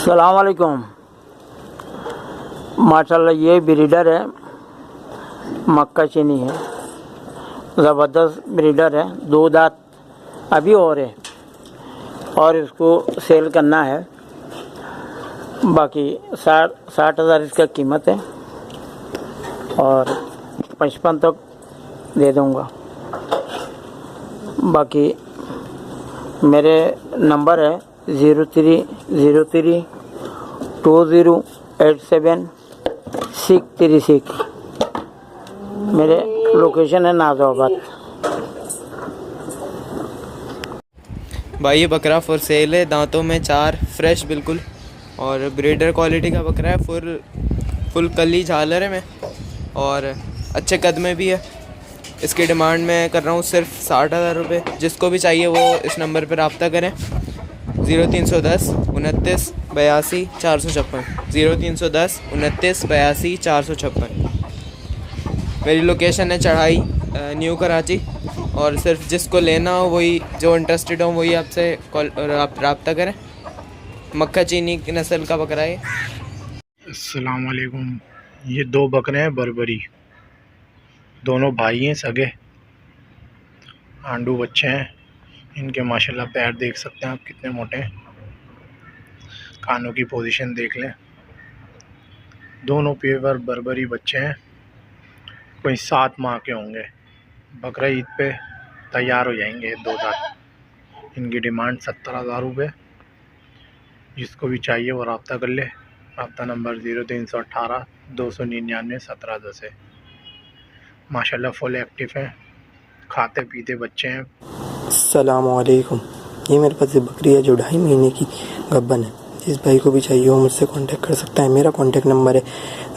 सलामकुम माशाल्लाह ये ब्रीडर है। मक्का चीनी है। ज़बरदस्त ब्रीडर है। दो दांत अभी और है। और इसको सेल करना है। बाकी साठ साठ हज़ार इसका कीमत है। और पचपन तक दे दूँगा। बाकी मेरे नंबर है zero three zero three, two zero, eight seven, six three six. मेरे लोकेशन है नाजोबाद भाई, ये बकरा फॉर सेल है। दांतों में चार फ्रेश बिल्कुल। और ब्रीडर क्वालिटी का बकरा है। फुल फुल कली झालर है मैं। और अच्छे कद में भी है। इसकी डिमांड मैं कर रहा हूँ सिर्फ़ साठ हज़ार रुपये। जिसको भी चाहिए वो इस नंबर पर रबता करें। ज़ीरो तीन सौ दस, उनतीस, बयासी, चार सौ छप्पन। ज़ीरो तीन सौ दस, उनतीस, बयासी, चार सौ छप्पन। मेरी लोकेशन है चढ़ाई न्यू कराची। और सिर्फ़ जिसको लेना हो वही, जो इंटरेस्टेड हो, वही आपसे कॉल आप रबता करें। मक्खा चीनी की नस्ल का बकरा है। अस्सलाम वालेकुम ये दो बकरे हैं, बरबरी। दोनों भाई हैं, सगे। आंडू बच्चे हैं। इनके माशाल्लाह पैर देख सकते हैं आप कितने मोटे हैं। कानों की पोजीशन देख लें। दोनों पेवर बरबरी बच्चे हैं। कोई सात माह के होंगे। बकरा ईद पे तैयार हो जाएँगे दो दांत इनकी डिमांड सत्तर हज़ार रुपये। जिसको भी चाहिए वो रब्ता कर ले। रब्ता नंबर ज़ीरो तीन सौ अट्ठारह, दो सौ निन्यानवे, सत्रह दस है। माशाल्लाह फुल एक्टिव हैं। खाते पीते बच्चे हैं। सलामकुम ये मेरे पास एक बकरी है जो ढाई महीने की गब्बन है। जिस भाई को भी चाहिए हो मुझसे कांटेक्ट कर सकता है। मेरा कांटेक्ट नंबर है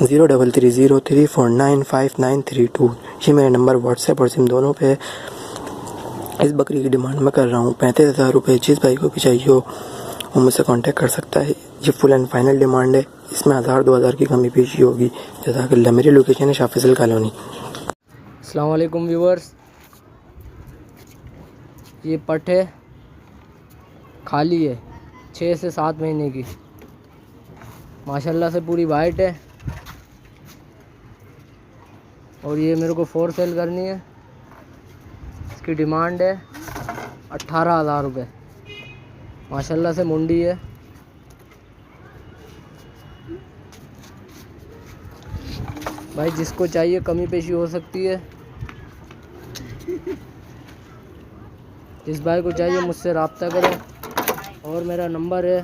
zero double three zero three four nine five nine three two ये मेरा नंबर व्हाट्सएप और सिम दोनों पे है। इस बकरी की डिमांड मैं कर रहा हूँ। पैंतीस हज़ार रुपये जिस भाई को भी चाहिए हो, वो मुझसे कांटेक्ट कर सकता है। ये फुल एंड फाइनल डिमांड है। इसमें हज़ार, दो हज़ार की कमी पेशी होगी। जजाकल्ला मेरी लोकेशन है शाफिसल कॉलोनी अलकुम व्यूवर्स ये पट है, खाली है छः से सात महीने की। माशाल्लाह से पूरी वाइट है। और ये मेरे को फोर सेल करनी है। इसकी डिमांड है अट्ठारह हज़ार रुपये माशाल्लाह से मुंडी है। भाई, जिसको चाहिए कमी पेशी हो सकती है। जिस भाई को चाहिए मुझसे रबता करें। और मेरा नंबर है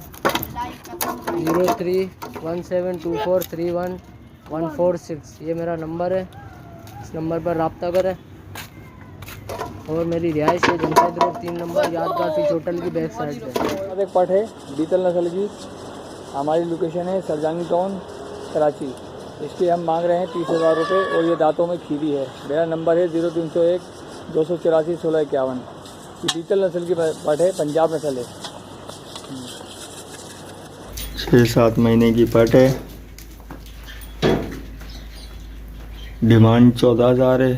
zero three one seven two four three one one four six. ये मेरा नंबर है। इस नंबर पर रबता करें। और मेरी रिहाइश है जनसद रोड तीन नंबर यादगार फ़िश होटल की बैक साइड पे। एक पट है, बीतल नस्ल की। हमारी लोकेशन है सरजानी टाउन कराची। इसके हम मांग रहे हैं तीस हज़ार रुपये और ये दांतों में खीरी है। मेरा नंबर है ज़ीरो तीन सौ एक, दो सौ चौरासी, सोलह इक्यावन। ये बीतल नस्ल की पट है पंजाब नस्ल है। छः सात महीने की पट। है डिमांड चौदह हज़ार है।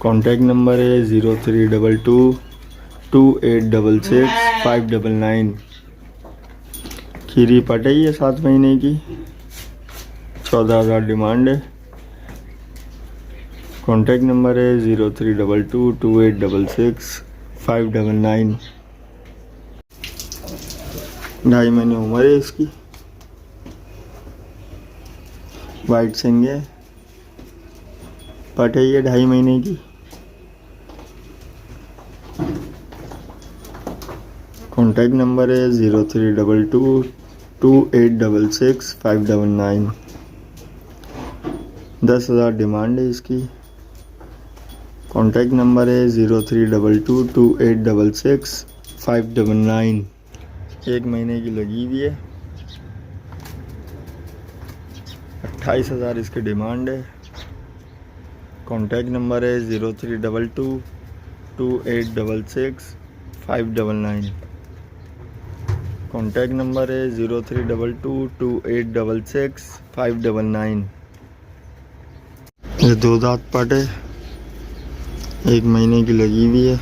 कॉन्टैक्ट नंबर है zero three double two two eight double six, five double nine. Kheri पट है ये सात महीने की। चौदह हज़ार डिमांड है। कॉन्टैक्ट नंबर है zero three double two two eight double six, five double nine. ढाई महीने उम्र है इसकी। वाइट सिंग है। पट है ये ढाई महीने की। कॉन्टैक्ट नंबर है zero three double two two eight double six, five double nine. दस हज़ार डिमांड है इसकी। कॉन्टैक्ट नंबर है zero three double two two eight double six five double nine. एक महीने की लगी हुई है। अट्ठाईस हज़ार इसकी डिमांड है। कॉन्टैक्ट नंबर है zero three double two two eight double six five double nine. Contact number है zero three double two two eight double six five double nine. ये दो दांत पट। है एक महीने की लगी हुई है।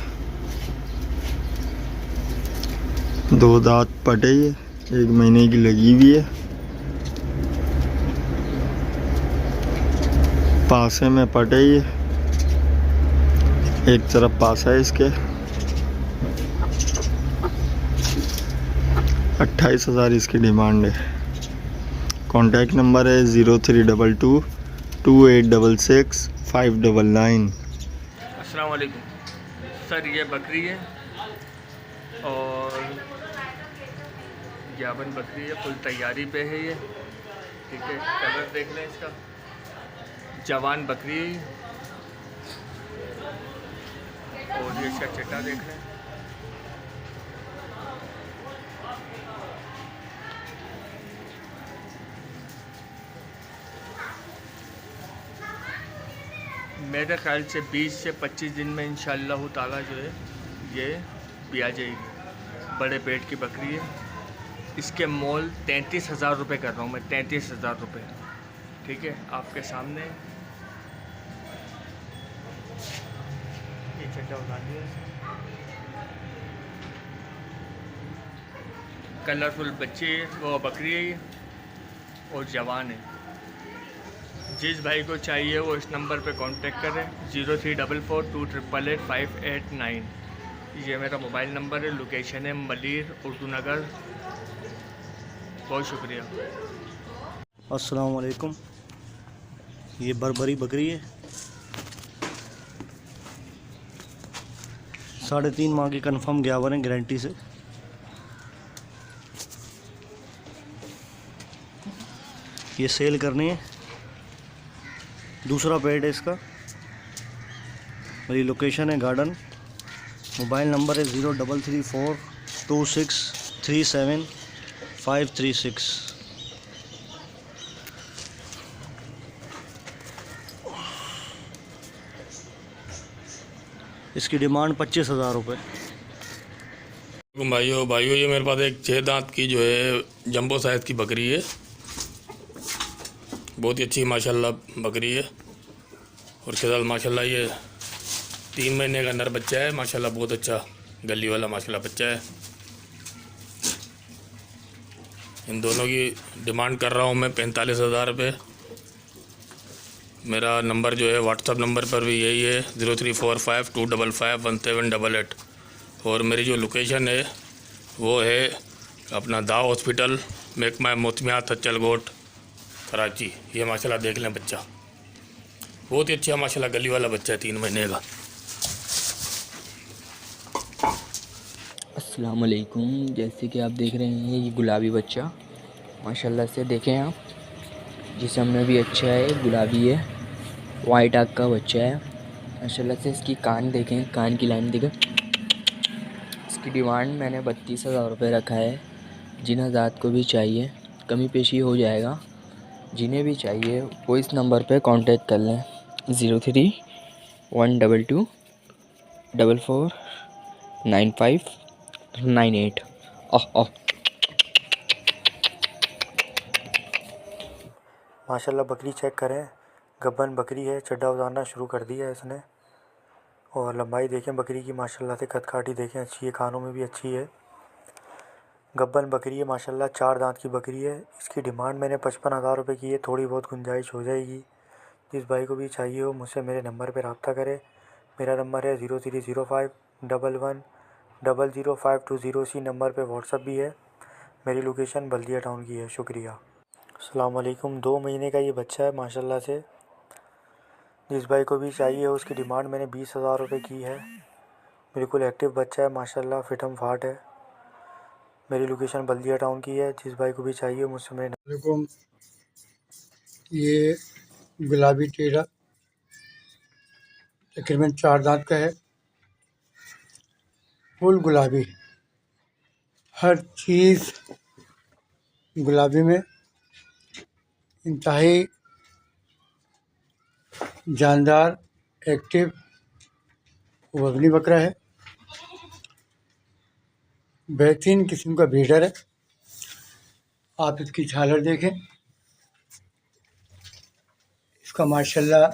दो दांत पट है, एक महीने की लगी हुई है। पासे में पट है, एक तरफ़ पास है इसके। अट्ठाईस हज़ार इसकी डिमांड है। कॉन्टैक्ट नंबर है zero three double two two eight double six, five double nine. अस्सलाम वालेकुम। सर, ये बकरी है और ग्यावन बकरी है, फुल तैयारी पे है ये। ठीक है, कलर देख लें इसका। जवान बकरी है और ये इसका चट्टा देख लें। मेरे ख्याल से 20 से 25 दिन में इंशाल्लाह ताला जो है, ये आ जाएगी। बड़े पेट की बकरी है। इसके मोल तैंतीस हज़ार रुपये कर रहा हूँ मैं, तैंतीस हज़ार रुपये ठीक है, आपके सामने। ये चड्डा उतार दिया। कलरफुल बच्चे वो बकरी है और जवान है। जिस भाई को चाहिए, वो इस नंबर पे कांटेक्ट करें। Zero three double four, two triple eight, five eight nine. ये मेरा मोबाइल नंबर है लोकेशन है मलिर, उर्दू नगर। बहुत शुक्रिया। अस्सलाम वालेकुम ये बरबरी बकरी है। साढ़े तीन माह की कंफर्म ग्यावर है गारंटी से। ये सेल करनी है। दूसरा पेड है इसका। मेरी लोकेशन है गार्डन मोबाइल नंबर है zero double three four two six three seven five three six इसकी डिमांड पच्चीस हज़ार रुपये भाइयों भाइयों, ये मेरे पास एक छः दांत की जो है जंबो साइज़ की बकरी है। बहुत ही अच्छी, माशाल्लाह, बकरी है। और इसके साथ माशाल्लाह, ये तीन महीने का अंदर बच्चा है। माशाल्लाह, बहुत अच्छा गली वाला माशाल्लाह बच्चा है। इन दोनों की डिमांड कर रहा हूँ मैं पैंतालीस हज़ार रुपये। मेरा नंबर जो है व्हाट्सअप नंबर पर भी यही है zero three four five two double five one seven double eight और मेरी जो लोकेशन है, वो है अपना दा हॉस्पिटल मेकमा मोतमिया थच्चल कराची ये माशाल्लाह देख लें बच्चा। बहुत ही अच्छा माशाल्लाह गली वाला बच्चा है, तीन महीने का। अस्सलाम वालेकुम जैसे कि आप देख रहे हैं, ये गुलाबी बच्चा। माशाल्लाह से देखें आप जिसम में भी अच्छा है, गुलाबी है वाइट आग का बच्चा है। माशाल्लाह से इसकी कान देखें, कान की लाइन देखें। इसकी डिमांड मैंने बत्तीस हज़ार रुपये रखा है जिन हज़ात को भी चाहिए, कमी पेशी हो जाएगा। जिन्हें भी चाहिए, वो इस नंबर पे कांटेक्ट कर लें। Zero three, one double two, double four, nine five, nine eight. Oh oh. माशाल्लाह, बकरी चेक करें। गब्बन बकरी है चड्डा उतारना शुरू कर दिया है इसने। और लंबाई देखें बकरी की, माशाल्लाह से कदकाठी देखें। अच्छी है, खानों में भी अच्छी है। गब्बन बकरी है, माशाल्लाह, चार दांत की बकरी है। इसकी डिमांड मैंने पचपन हज़ार रुपये की है, थोड़ी बहुत गुंजाइश हो जाएगी। जिस भाई को भी चाहिए हो, मुझसे मेरे नंबर पर रबता करे। मेरा नंबर है zero three zero five double one double zero five two zero. सी नंबर पर व्हाट्सअप भी है। मेरी लोकेशन बल्दिया टाउन की है, शुक्रिया। वालेकुम दो महीने का ये बच्चा है, माशाल्लाह से। जिस भाई को भी चाहिए उसकी डिमांड मैंने बीस हज़ार रुपये की है। बिल्कुल एक्टिव बच्चा है, माशाल्लाह फिटम फाट है। मेरी लोकेशन बल्दिया टाउन की है, जिस भाई को भी चाहिए मुझसे मेरे ये गुलाबी टेरा तकरीबन चार दांत का है। फुल गुलाबी। हर चीज़ गुलाबी में। इंतहाई जानदार एक्टिव वजनी बकरा है। बेहतरीन किस्म का ब्रीडर है। आप इसकी झालर देखें। इसका माशाल्लाह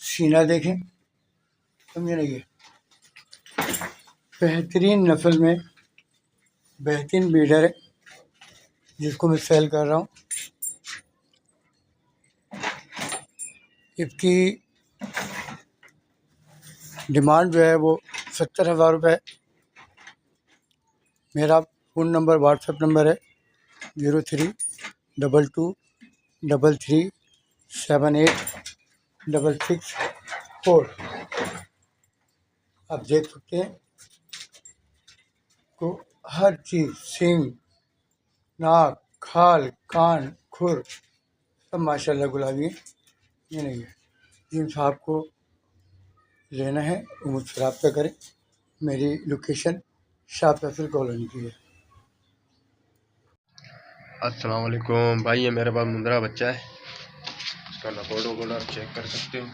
सीना देखें। समझे ना ये? बेहतरीन नस्ल में बेहतरीन ब्रीडर है, जिसको मैं सेल कर रहा हूँ। इसकी डिमांड जो है वो सत्तर हज़ार रुपये मेरा फ़ोन नंबर, व्हाट्सएप नंबर है zero three double two double three seven eight double six four. आप देख सकते हैं को हर चीज़ सींग नाक खाल, कान, खुर, सब माशाल्लाह गुलाबी है। ये नहीं है। जिन साहब को लेना है वो मुझसे रब्ता करें। मेरी लोकेशन शाह फैसल कॉलोनी की है। अस्सलाम वालेकुम भाई ये मेरे पास मुंदरा बच्चा है। इसका नकोड वकोड आप चेक कर सकते हो।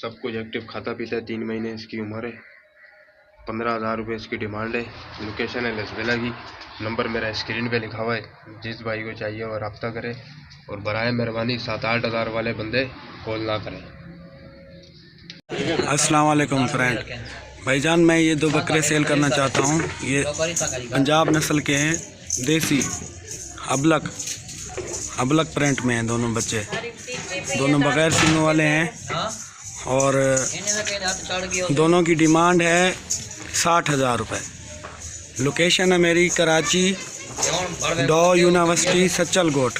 सब कुछ एक्टिव खाता पीता है तीन महीने इसकी उम्र है। पंद्रह हज़ार रुपये इसकी डिमांड है। लोकेशन है लसबेला की। नंबर मेरा स्क्रीन पे लिखा हुआ है। जिस भाई को चाहिए वो रब्ता करे। और बरए मेहरबानी सात आठ हज़ार वाले बंदे कॉल ना करें। अस्सलाम वालेकुम फ्रेंड भाईजान, मैं ये दो बकरे सेल करना चाहता हूँ। ये पंजाब नस्ल के हैं, देसी, अबलक अबलक प्रिंट में हैं दोनों बच्चे। दोनों बगैर सिंगों वाले हैं। और दोनों की डिमांड है साठ हज़ार रुपये लोकेशन है मेरी कराची, डॉ यूनिवर्सिटी सचल गोट।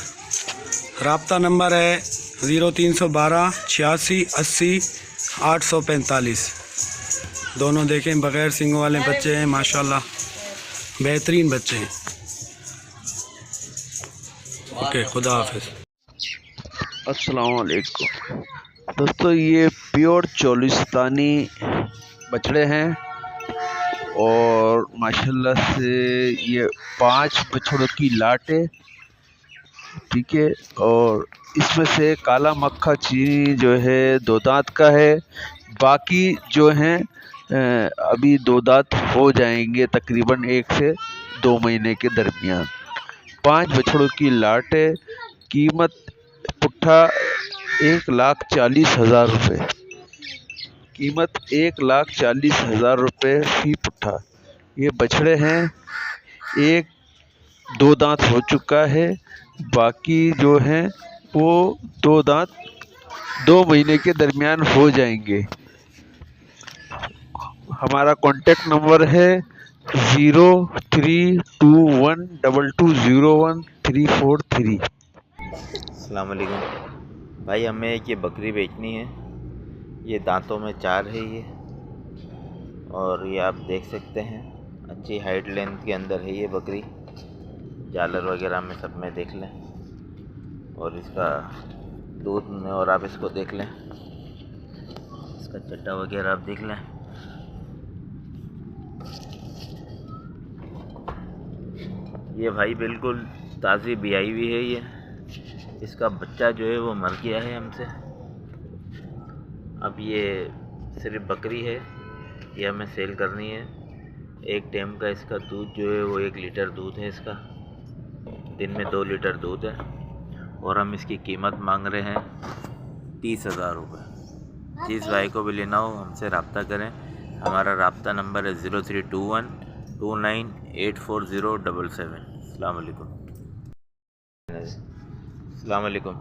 रबता नंबर है ज़ीरो तीन सौ बारह, छियासी, अस्सी, आठ सौ पैंतालीस। दोनों देखें, बग़ैर सिंगों वाले बच्चे हैं, माशाल्लाह। बेहतरीन बच्चे हैं। ओके, खुदा हाफिज़। अस्सलाम वालेकुम दोस्तों, ये प्योर चोलिस्तानी बछड़े हैं और माशाल्लाह से ये पाँच बछड़ों की लाट, ठीक है, और इसमें से काला मक्खा चीनी जो है, दो दांत का है, बाकी जो हैं अभी दो दांत हो जाएँगे तकरीबन एक से दो महीने के दरमियान। पाँच बछड़ों की लाट कीमत पुट्ठा एक लाख चालीस हज़ार रुपये कीमत एक लाख चालीस हज़ार रुपये फ़ी पुट्ठा। ये बछड़े हैं, एक दो दांत हो चुका है, बाकी जो हैं वो दो दांत दो महीने के दरमियान हो जाएँगे। हमारा कॉन्टेक्ट नंबर है zero three two one double two zero one three four three वालेकुम भाई, हमें ये बकरी बेचनी है। ये दांतों में चार है ये। और ये आप देख सकते हैं, अच्छी हाइट लेंथ के अंदर है ये बकरी। जालर वगैरह में सब में देख लें। और इसका दूध में और आप इसको देख लें। इसका चट्टा वगैरह आप देख लें। ये भाई बिल्कुल ताज़ी बियाई हुई है ये। इसका बच्चा जो है वो मर गया है हमसे। अब ये सिर्फ़ बकरी है, ये हमें सेल करनी है। एक टाइम का इसका दूध जो है वो एक लीटर दूध है इसका। दिन में दो लीटर दूध है। और हम इसकी कीमत मांग रहे हैं तीस हज़ार रुपये जिस भाई को भी लेना हो हमसे रबता करें। हमारा रबता नंबर है zero three two one two nine eight four zero double seven. अलकुम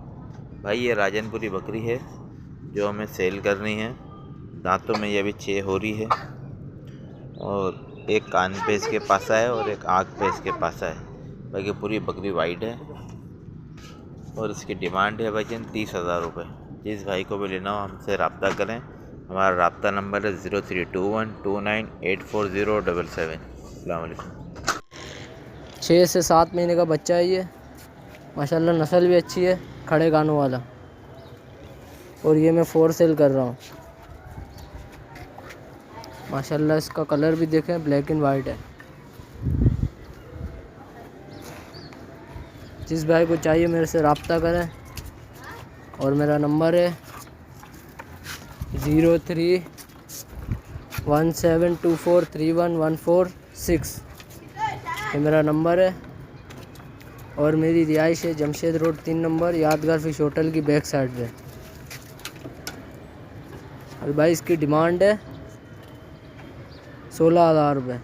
भाई, ये राजनपुरी बकरी है, जो हमें सेल करनी है। दांतों में ये अभी छः हो रही है और एक कान पे इसके पासा है और एक आँख पे इसके पासा है। बाकी पूरी बकरी वाइट है और इसकी डिमांड है भाई जन तीस हज़ार रुपये जिस भाई को भी लेना हो हमसे रबता करें। हमारा रबता नंबर है zero three two one two nine eight four zero double seven. अलकुम छः से सात महीने का बच्चा है ये। माशाल्लाह, नस्ल भी अच्छी है, खड़े कानों वाला। और ये मैं फोर सेल कर रहा हूँ। माशाल्लाह, इसका कलर भी देखें, ब्लैक एंड वाइट है। जिस भाई को चाहिए मेरे से रबता करें। और मेरा नंबर है zero three one seven two four three one one four six. ये मेरा नंबर है और मेरी रिहाइश है जमशेद रोड तीन नंबर, यादगार फ़िश होटल की बैक साइड पे। और भाई, इसकी डिमांड है सोलह हज़ार रुपये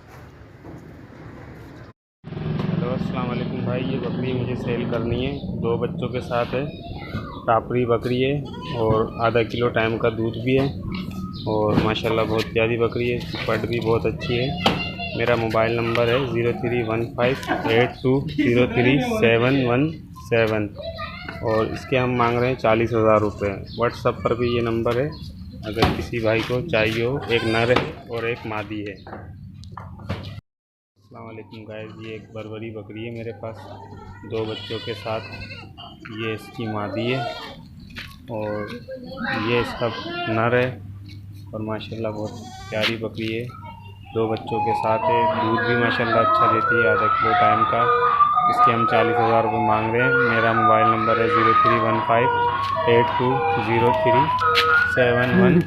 हेलो वालेकुम भाई। ये बकरी मुझे सेल करनी है। दो बच्चों के साथ है, टापरी बकरी है और आधा किलो टाइम का दूध भी है और माशाल्लाह बहुत प्यारी बकरी है पट भी बहुत अच्छी है। मेरा मोबाइल नंबर है zero three one five eight two zero three seven one seven. और इसके हम मांग रहे हैं चालीस हज़ार रुपये व्हाट्सअप पर भी ये नंबर है। अगर किसी भाई को चाहिए हो, एक नर है और एक मादी है। वालेकुम गाइस, ये एक बरबरी बकरी है मेरे पास। दो बच्चों के साथ ये इसकी मादी है और ये इसका नर है और माशाल्लाह बहुत प्यारी बकरी है। दो बच्चों के साथ है। दूध भी माशाल्लाह अच्छा देती है आधा किलो टाइम का। इसके हम चालीस हज़ार रुपये मांग रहे हैं। मेरा मोबाइल नंबर है zero three one five eight two zero three seven one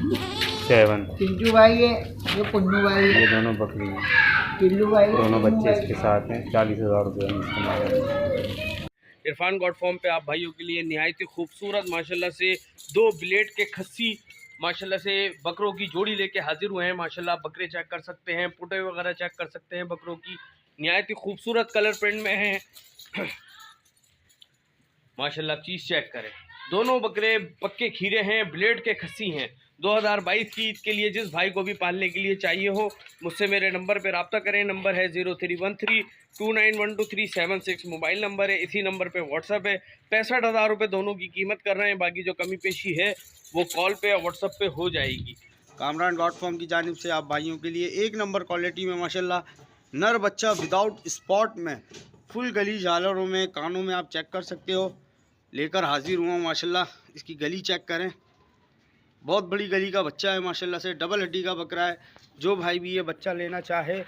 seven Pintu भाई ये ये पुन्नू भाई ये दोनों बकरी हैं। टिल्लू भाई दोनों बच्चे इसके साथ हैं। चालीस हज़ार रुपये हम इसको मांग रहे हैं। इरफान गॉड फॉर्म पे आप भाइयों के लिए नहायत ही खूबसूरत माशाल्लाह से दो ब्लेड के खस्सी माशाल्लाह से बकरों की जोड़ी लेके हाजिर हुए हैं। माशाल्लाह बकरे चेक कर सकते हैं, पुटे वगैरह चेक कर सकते हैं बकरों की। नहायत ही खूबसूरत कलर प्रिंट में हैं। माशाल्लाह चीज़ चेक करें। दोनों बकरे पक्के खीरे हैं ब्लेड के खसी हैं। 2022 की ईद के लिए जिस भाई को भी पालने के लिए चाहिए हो, मुझसे मेरे नंबर पर रबता करें। नंबर है zero three one three, two nine one two three seven six. Mobile number है, इसी नंबर पे व्हाट्सअप है। पैंसठ हज़ार रुपये दोनों की कीमत कर रहे हैं। बाकी जो कमी पेशी है, वो कॉल पे या व्हाट्सअप पे हो जाएगी। कामरान डॉट कॉम की जानब से आप भाइयों के लिए एक नंबर क्वालिटी में, माशाल्लाह, नर बच्चा विदाउट स्पॉट में, फुल गली झालरों में, कानों में आप चेक कर सकते हो। लेकर हाजिर हुआ माशाल्लाह, इसकी गली चेक करें। बहुत बड़ी गली का बच्चा है, माशाल्लाह से डबल हड्डी का बकरा है। जो भाई भी ये बच्चा लेना चाहे,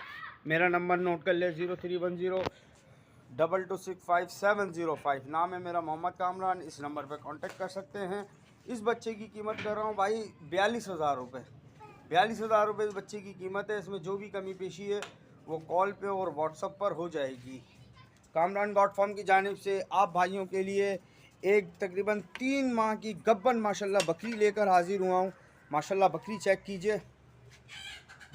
मेरा नंबर नोट कर ले, zero three one zero double two six five seven zero five नाम है मेरा मोहम्मद कामरान, इस नंबर पर कांटेक्ट कर सकते हैं। इस बच्चे की कीमत कर रहा हूँ भाई बयालीस हज़ार रुपये बयालीस हज़ार रुपये इस बच्चे की कीमत है। इसमें जो भी कमी पेशी है, वो कॉल पे और व्हाट्सअप पर हो जाएगी। कामरान डॉट फॉर्म की जानब से आप भाइयों के लिए एक तकरीबन तीन माह की गब्बन माशाल्लाह बकरी लेकर हाजिर हुआ हूँ। माशाल्लाह बकरी चेक कीजिए।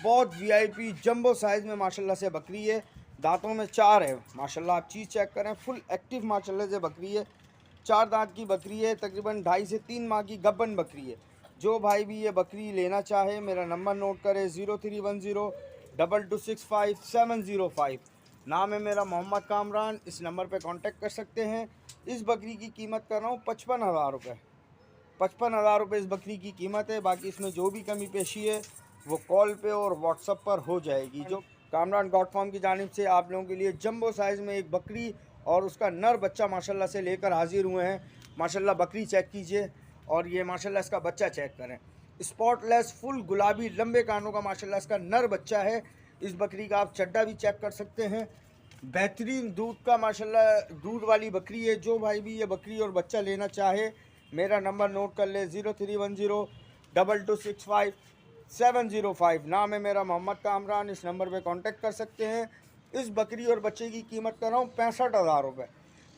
बहुत वीआईपी जंबो साइज़ में माशाल्लाह से बकरी है। दांतों में चार है। माशाल्लाह आप चीज़ चेक करें। फुल एक्टिव माशाल्लाह से बकरी है। चार दांत की बकरी है। तकरीबन ढाई से तीन माह की गब्बन बकरी है। जो भाई भी ये बकरी लेना चाहे, मेरा नंबर नोट करे। Zero three one zero, double two six five seven zero five. नाम है मेरा मोहम्मद कामरान। इस नंबर पे कांटेक्ट कर सकते हैं। इस बकरी की कीमत कर रहा हूँ पचपन हज़ार रुपये। पचपन हज़ार रुपये इस बकरी की कीमत है। बाकी इसमें जो भी कमी पेशी है, वो कॉल पे और व्हाट्सअप पर हो जाएगी। जो कामरान डॉट कॉम की जानब से आप लोगों के लिए जम्बो साइज़ में एक बकरी और उसका नर बच्चा माशाल्लाह से लेकर हाजिर हुए हैं। माशाल्लाह बकरी चेक कीजिए और ये माशाल्लाह इसका बच्चा चेक करें। स्पॉटलेस, फुल गुलाबी, लंबे कानों का माशाल्लाह इसका नर बच्चा है। इस बकरी का आप चड्डा भी चेक कर सकते हैं। बेहतरीन दूध का माशाल्लाह, दूध वाली बकरी है, जो भाई भी ये बकरी और बच्चा लेना चाहे, मेरा नंबर नोट कर ले, zero three one zero, double two six five, seven zero five. नाम है मेरा मोहम्मद कामरान, इस नंबर पे कांटेक्ट कर सकते हैं। इस बकरी और बच्चे की कीमत कर रहा हूँ पैंसठ हज़ार रुपये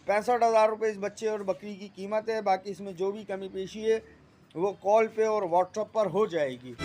पैंसठ हज़ार रुपये इस बच्चे और बकरी की कीमत है, बाकी इसमें जो भी कमी पेशी है, वो कॉल पे और व्हाट्सअप पर हो जाएगी।